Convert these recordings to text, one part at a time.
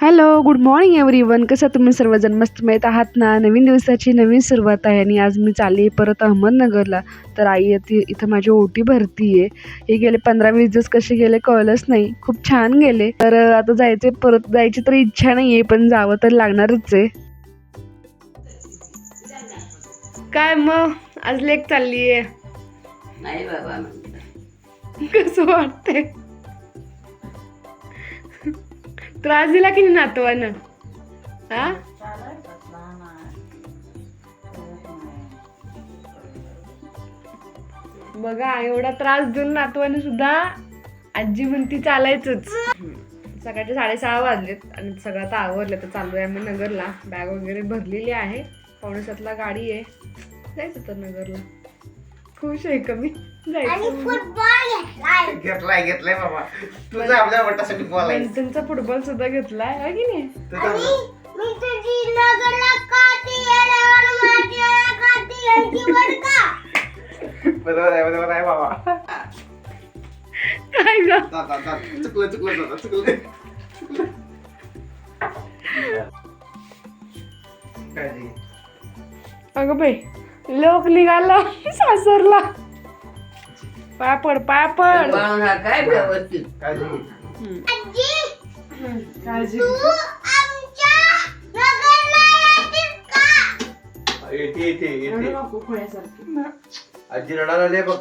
Hello good morning everyone कसं तुम्ही सर्वजण? मस्त माहीत आहात ना? नवीन दिवसाची नवीन सुरुवात आहे आणि आज मी चालली परत अहमदनगरला. तर आई ती इथं माझी ओटी भरती आहे हे गेले पंधरा वीस दिवस कसे गेले कळलंच नाही. खूप छान गेले. तर आता जायचे परत जायची तर इच्छा नाही आहे पण जावं तर लागणारच आहे. काय मग? आज लेक चालली आहे नाही बाबा कसं वाटतंय? त्रास दिला की नाही नातवानं? हा? बघा एवढा त्रास देऊन नातवाने सुद्धा आजी म्हणती चालायचंच. सकाळचे साडेसहा वाजलेत आणि सगळं आता आवरलं तर चालू आहे आम्ही नगरला. बॅग वगैरे भरलेली आहे. पावणे सातला गाडी आहे. जायचं तर नगरला. खुश आहे कमी जायचं घेतलाय घेतलाय बाबा. तुझा आपल्या वटासाठी बोलायचं त्यांचा फुटबॉल सुद्धा घेतलाय आहे की नाही? तुझं बरोबर आहे बरोबर आहे बाबा. काय ग. चुकलं चुकलं चुकलं. अगं बाई. लोक निघाला सासरला. पाय पड पाय पड सांभाळून राहा काय व्यवस्थित? काळजी घे. काळजी येते येते येते. नको खोळ्यासारखी. आजी रडायला आली बघ.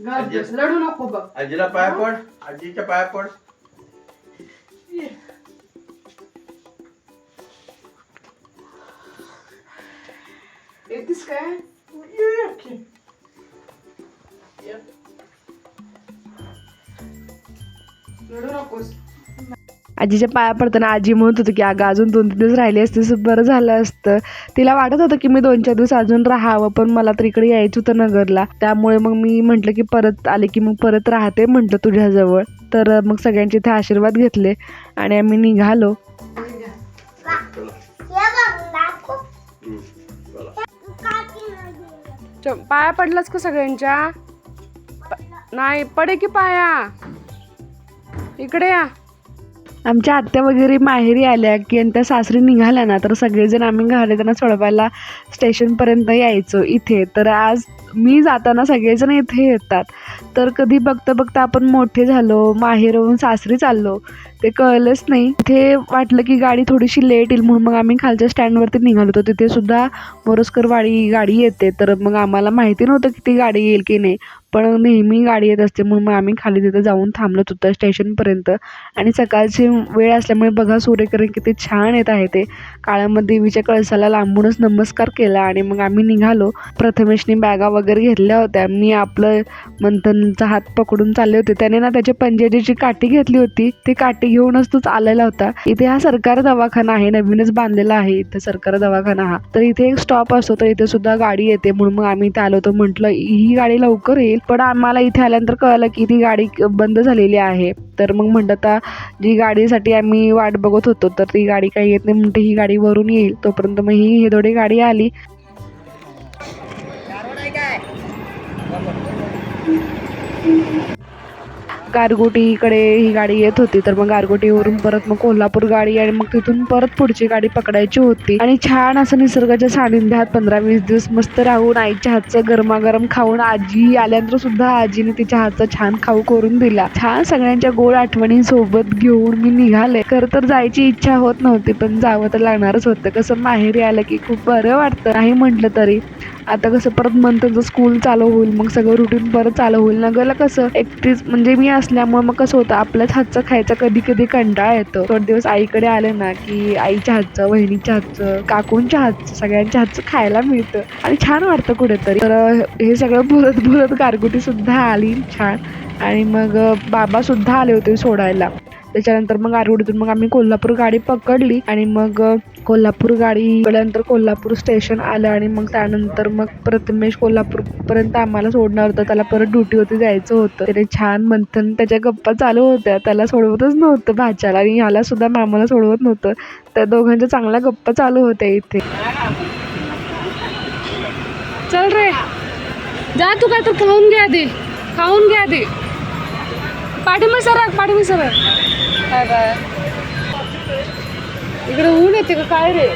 बस, रडू नको बघ. आजीला पाय पड आजीच्या पाय पड. येतीस काय रडू नकोस आजीच्या पाया पडताना आजी म्हणत होती की अगं अजून दोन तीन दिवस राहिले असते तर बरं झालं असतं. तिला वाटत होतं की मी दोन चार दिवस अजून राहावं पण मला तर इकडे यायचं होतं नगरला. त्यामुळे मग मी म्हटलं की परत आले की मग परत राहते म्हटलं तुझ्याजवळ. तर मग सगळ्यांचे इथे आशीर्वाद घेतले आणि आम्ही निघालो. च- पाया पडलाच का सगळ्यांच्या? नाही पडे की पाया? इकडे या. आमच्या आत्या वगैरे माहेरी आल्या की आणि त्या सासरी निघाल्या ना तर सगळेजण आम्ही घाले त्यांना सोडवायला स्टेशनपर्यंत यायचो इथे. तर आज मी जाताना सगळेजण इथे येतात. तर कधी बघता बघता आपण मोठे झालो माहेरहून सासरी चाललो ते कळलंच नाही. इथे वाटलं की गाडी थोडीशी लेट येईल म्हणून मग आम्ही खालच्या स्टँडवरती निघालो होतो. तिथे सुद्धा मोरजकरवाडी गाडी येते. तर मग आम्हाला माहिती नव्हतं की ती गाडी येईल की नाही. पण नेहमी गाडी येत असते. म्हणून मग आम्ही खाली तिथं जाऊन थांबलो होतो स्टेशनपर्यंत. आणि सकाळची वेळ असल्यामुळे बघा सूर्यकिरण किती छान येत आहे ते. काळामध्ये देवीच्या कळसाला लांबूनच नमस्कार केला आणि मग आम्ही निघालो. प्रथमेशने बॅगा वगैरे घेतल्या होत्या. मी आपलं मंथनचा हात पकडून चालले होते. त्याने ना त्याच्या पंजाची काठी घेतली होती ती काठी घेऊनच तोच आलेला होता. इथे हा सरकारी दवाखाना आहे. नवीनच बांधलेला आहे इथे सरकारी दवाखाना हा. तर इथे एक स्टॉप असतो. तर इथे सुद्धा गाडी येते. म्हणून मग आम्ही इथे आलो. होतो म्हटलं ही गाडी लवकर येईल. पण आम्हाला इथे आल्यानंतर कळलं की ती गाडी बंद झालेली आहे. तर मग म्हणलं आता जी गाडीसाठी आम्ही वाट बघत होतो तर ती गाडी काही येत नाही म्हणते ही गाडी वरून येईल. तोपर्यंत मग ही हे थोडी गाडी आली. गारगोटीकडे ही गाडी येत होती तर मग गारगोटीवरून परत मग कोल्हापूर गाडी आणि मग तिथून परत पुढची गाडी पकडायची होती. आणि छान असं निसर्गाच्या सानिध्यात पंधरा वीस दिवस मस्त राहून आईच्या हातचं गरमागरम खाऊन आजी आल्यानंतर सुद्धा आजीने तिच्या हातचा छान खाऊ करून दिला. छान सगळ्यांच्या गोड आठवणी सोबत घेऊन मी निघाले. खरं तर जायची इच्छा होत नव्हती पण जावं तर लागणारच होतं. कसं माहेरी आलं की खूप बरं वाटतं. नाही म्हटलं तरी. आता कसं परत मंथनचं स्कूल चालू होईल मग सगळं रुटीन परत चालू होईल. नगरला कसं एकटीच म्हणजे मी असल्यामुळे मग कसं होतं आपल्याच हातचं खायचा कधी कधी कंटाळा येतो. थोडे दिवस आईकडे आले ना की आईच्या हातचं बहिणीच्या हातचं काकूंच्या हातचं सगळ्यांच्या हातचं खायला मिळतं. आणि छान वाटतं कुठेतरी. तर हे सगळं बोलत बोलत गारगुटीसुद्धा आली छान. आणि मग बाबा सुद्धा आले होते सोडायला. त्याच्यानंतर मग आरवडीतून मग आम्ही कोल्हापूर गाडी पकडली आणि मग कोल्हापूर गाडी पडल्यानंतर कोल्हापूर स्टेशन आलं आणि मग त्यानंतर मग प्रथमेश कोल्हापूरपर्यंत आम्हाला सोडणार होतं. त्याला परत ड्युटीवरती जायचं होतं. त्याने छान मंथन त्याच्या गप्पा चालू होत्या. त्याला सोडवतच नव्हतं भाच्याला आणि ह्याला सुद्धा मामाला सोडवत नव्हतं. त्या दोघांच्या चांगल्या गप्पा चालू होत्या इथे. चल रे. जा तू काय तर खाऊन घ्या दे खाऊन घ्या दे पाठीमा सर पाठीमा सर बाय बाय इकडे ऊन येते का? काय रे?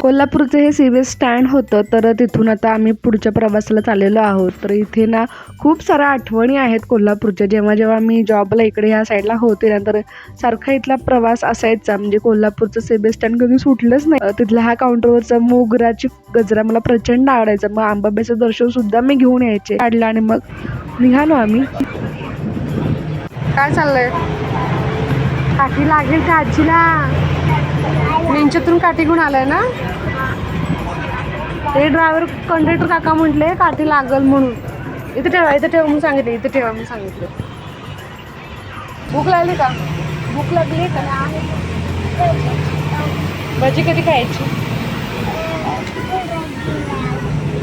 कोल्हापूरचं हे सी स्टँड होतं तर तिथून आता आम्ही पुढच्या प्रवासाला चाललेलो आहोत. तर इथे ना खूप साऱ्या आठवणी आहेत कोल्हापूरच्या. जेव्हा जेव्हा मी जॉबला इकडे ह्या साईडला होते ना तर सारखा इथला प्रवास असायचा. म्हणजे कोल्हापूरचं सी बी स्टँड कधी सुटलंच नाही. अं, तिथल्या ह्या काउंटरवरचा मोगराची गजरा मला प्रचंड आवडायचा. मग आंबाबाईचं दर्शन सुद्धा मी घेऊन यायचे. काढलं आणि मग निघालो आम्ही. काय चाललंय? काठी लागेल का आजीला? यांच्यातून काठी घेऊन आलाय ना? ते ड्रायव्हर कंडक्टर काका म्हटले काठी लागल म्हणून. इथे ठेवा इथे ठेवा म्हणून सांगितले इथे ठेवा म्हणून सांगितलं. भूक लागली का? भूक लागली का? भजी कधी खायची?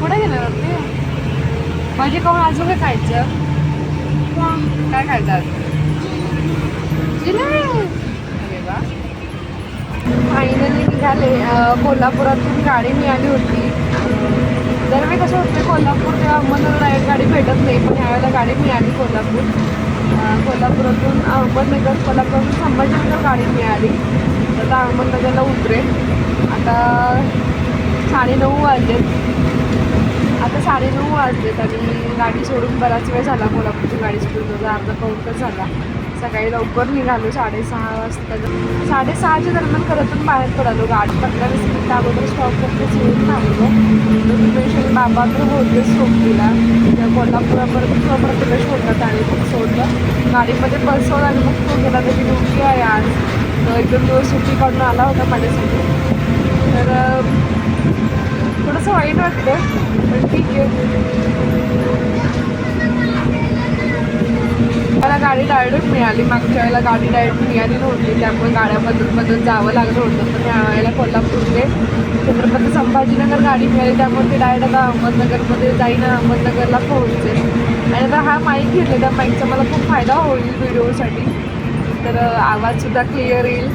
कुठे गेलं ते भजी खाऊन अजून काय खायचं? काय खायचं फायनली निघाले. कोल्हापुरातून गाडी मिळाली होती. दरवेळी कसं होतं कोल्हापूर तेव्हा अहमदनगर डायरेक्ट गाडी भेटत नाही पण ह्यावेळेला गाडी मिळाली कोल्हापूर. कोल्हापुरातून अहमदनगर कोल्हापुरातून संभाजीनगर गाडी मिळाली. तर आता अहमदनगरला उतरे आता साडेनऊ वाजलेत. आता साडेनऊ वाजलेत आणि गाडी सोडून बराच वेळ झाला कोल्हापूरची गाडी सोडून. अर्धा पाऊण झाला. सकाळी लवकर निघालो साडेसहा वाजता साडेसहाच्या दरम्यान घरातून बाहेर पडालो. गाडी पंधरा वीस मिनिट अगोदर स्टॉप करते येऊन थांबलो. तर बाबा तर होतेच सोबतीला त्या कोल्हापुरापर्यंत तो होतात आणि मग सोडलं. गाडीमध्ये बसवलं आणि मग तो गेला त्याची ड्युटी आहे आज. एक दोन दिवस सुट्टी काढून आला होता माझ्यासाठी. तर थोडंसं वाईट वाटतं पण ठीक आहे. मला गाडी डायरेक्ट मिळाली. मागच्या वेळेला गाडी डायरेक्ट मिळाली नव्हती. त्यामुळे गाड्या बदल बदल जावं लागलं होतं. पण या वेळेला छत्रपती संभाजीनगर गाडी मिळाली. त्यामुळे ते डायरेक्ट आता अहमदनगरमध्ये जाईन अहमदनगरला पोहोचते आणि आता हा माईक घेतला. त्या माईकचा मला खूप फायदा होईल व्हिडिओसाठी. तर आवाजसुद्धा क्लिअर येईल.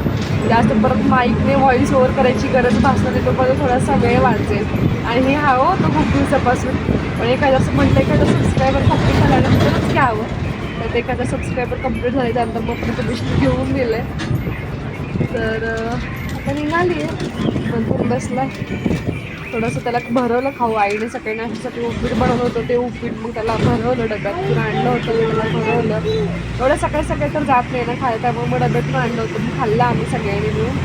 जास्त परत माईकने व्हॉईस ओव्हर करायची गरज भासणार नाही. तोपर्यंत थोडासा वेळ वाचेल आणि हे हवं होतं खूप दिवसापासून. पण एखादं असं म्हटलं एखादं सबस्क्रायबर फक्त झाल्यानंतरच घ्यावं. तर ते एखादा सबस्क्रायबर कंप्लीट झाल्यानंतर मग प्रतिष्ठ घेऊन गेलं तर आता निघाली आहे. नंतर बसला थोडंसं त्याला भरवलं खाऊ. आईने सकाळी नाश्त्यासाठी उपीट बनवलं होतं. ते उपीट मग त्याला भरवलं डब्यातून आणलं होतं. त्याला भरवलं. एवढं सकाळी सकाळी तर जात नाही ना खायला. त्यामुळे मग डब्यातून आणलं होतं. मग खाल्लं आम्ही सगळ्यांनी मिळून.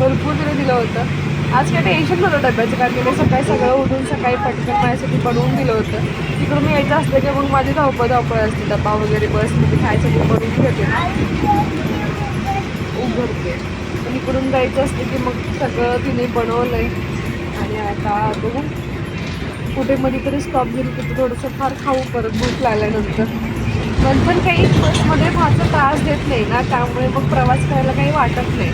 भरपूर तिने दिलं होतं. आज काय टेन्शन होतं डब्याचं कारण की मी सकाळी सगळं उठून सकाळी पटकन माझ्यासाठी बनवून दिलं होतं. तिकडून मी यायचं असलं की मग माझी धावपळ धावपळ असते डब्बा वगैरे बसमध्ये खायसाठी बनवून घेते ना. उघडते. पण इकडून जायचं असतं की मग सगळं तिने बनवलं आहे आणि आता बघू. कुठे मध्ये तरी स्टॉप घेऊन तिथे थोडंसं फार खाऊ परत भूक लागल्यानंतर. पण पण काही बसमध्ये फारसा त्रास देत नाही ना त्यामुळे मग प्रवास करायला काही वाटत नाही.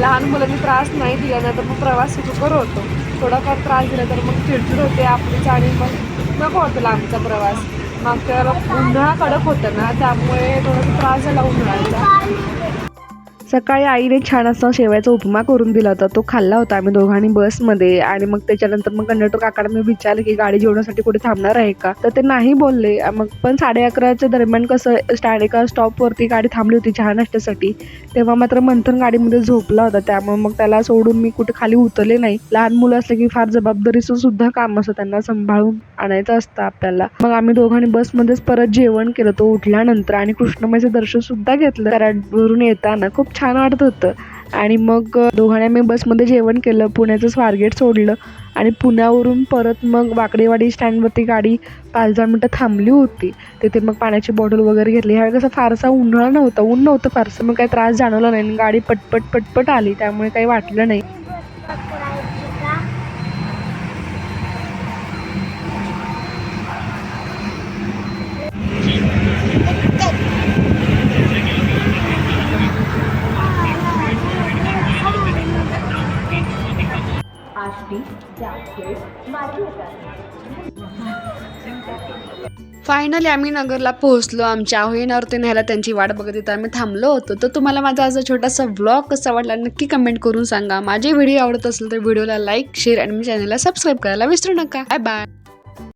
लहान मुलांनी त्रास नाही दिला ना तर मग प्रवास सुखकर होतो. थोडाफार त्रास दिला तर मग चिडचिड होते आपलीच आणि मग नको होतं लांबचा प्रवास. मागच्या वेळेला उन्हाळा कडक होतं ना त्यामुळे थोडासा त्रास झाला उन्हाळ्याचा. सकाळी आईने छान असा शेवायचा उपमा करून दिला होता. तो खाल्ला होता आम्ही दोघांनी बसमध्ये. आणि मग त्याच्यानंतर मग कंडक्टर काकाला मी विचारलं की गाडी जेवणासाठी कुठे थांबणार आहे का? तर ते नाही बोलले. मग पण साडे अकराच्या दरम्यान कसं स्टँड एका स्टॉपवरती गाडी थांबली होती चहा नाश्त्यासाठी. तेव्हा मात्र मंथन गाडीमध्ये झोपला होता. त्यामुळे मग त्याला सोडून मी कुठे खाली उतरले नाही. लहान मुलं असले की फार जबाबदारीचं सुद्धा काम असतं. त्यांना सांभाळून आणायचं असतं आपल्याला. मग आम्ही दोघांनी बसमध्येच परत जेवण केलं. तो उठल्यानंतर आणि कृष्णमाईचं दर्शन सुद्धा घेतलं. कराडवरून येताना खूप छान छान वाटत होतं. आणि मग अ, दोघांनी आम्ही बसमध्ये जेवण केलं पुण्याचं स्वारगेट सोडलं आणि पुण्यावरून परत मग वाकडेवाडी स्टँडवरती गाडी पाच दहा मिनटं थांबली होती. तिथे मग पाण्याची बॉटल वगैरे घेतली. ह्यावेळी कसं फारसा उन्हाळा नव्हता. ऊन नव्हतं फारसं. मग काही त्रास जाणवला नाही आणि गाडी पटपट पटपट आली. त्यामुळे काही वाटलं नाही. फायनली आम्ही नगरला पोहोचलो. आमच्या आहोईनावरती न्यायला त्यांची वाट बघत इथं आम्ही थांबलो होतो. तर तुम्हाला माझा असा छोटासा ब्लॉग कसा वाटला नक्की कमेंट करून सांगा. माझे व्हिडिओ आवडत असेल तर व्हिडिओला लाईक शेअर आणि मी चॅनलला सबस्क्राईब करायला विसरू नका. Bye bye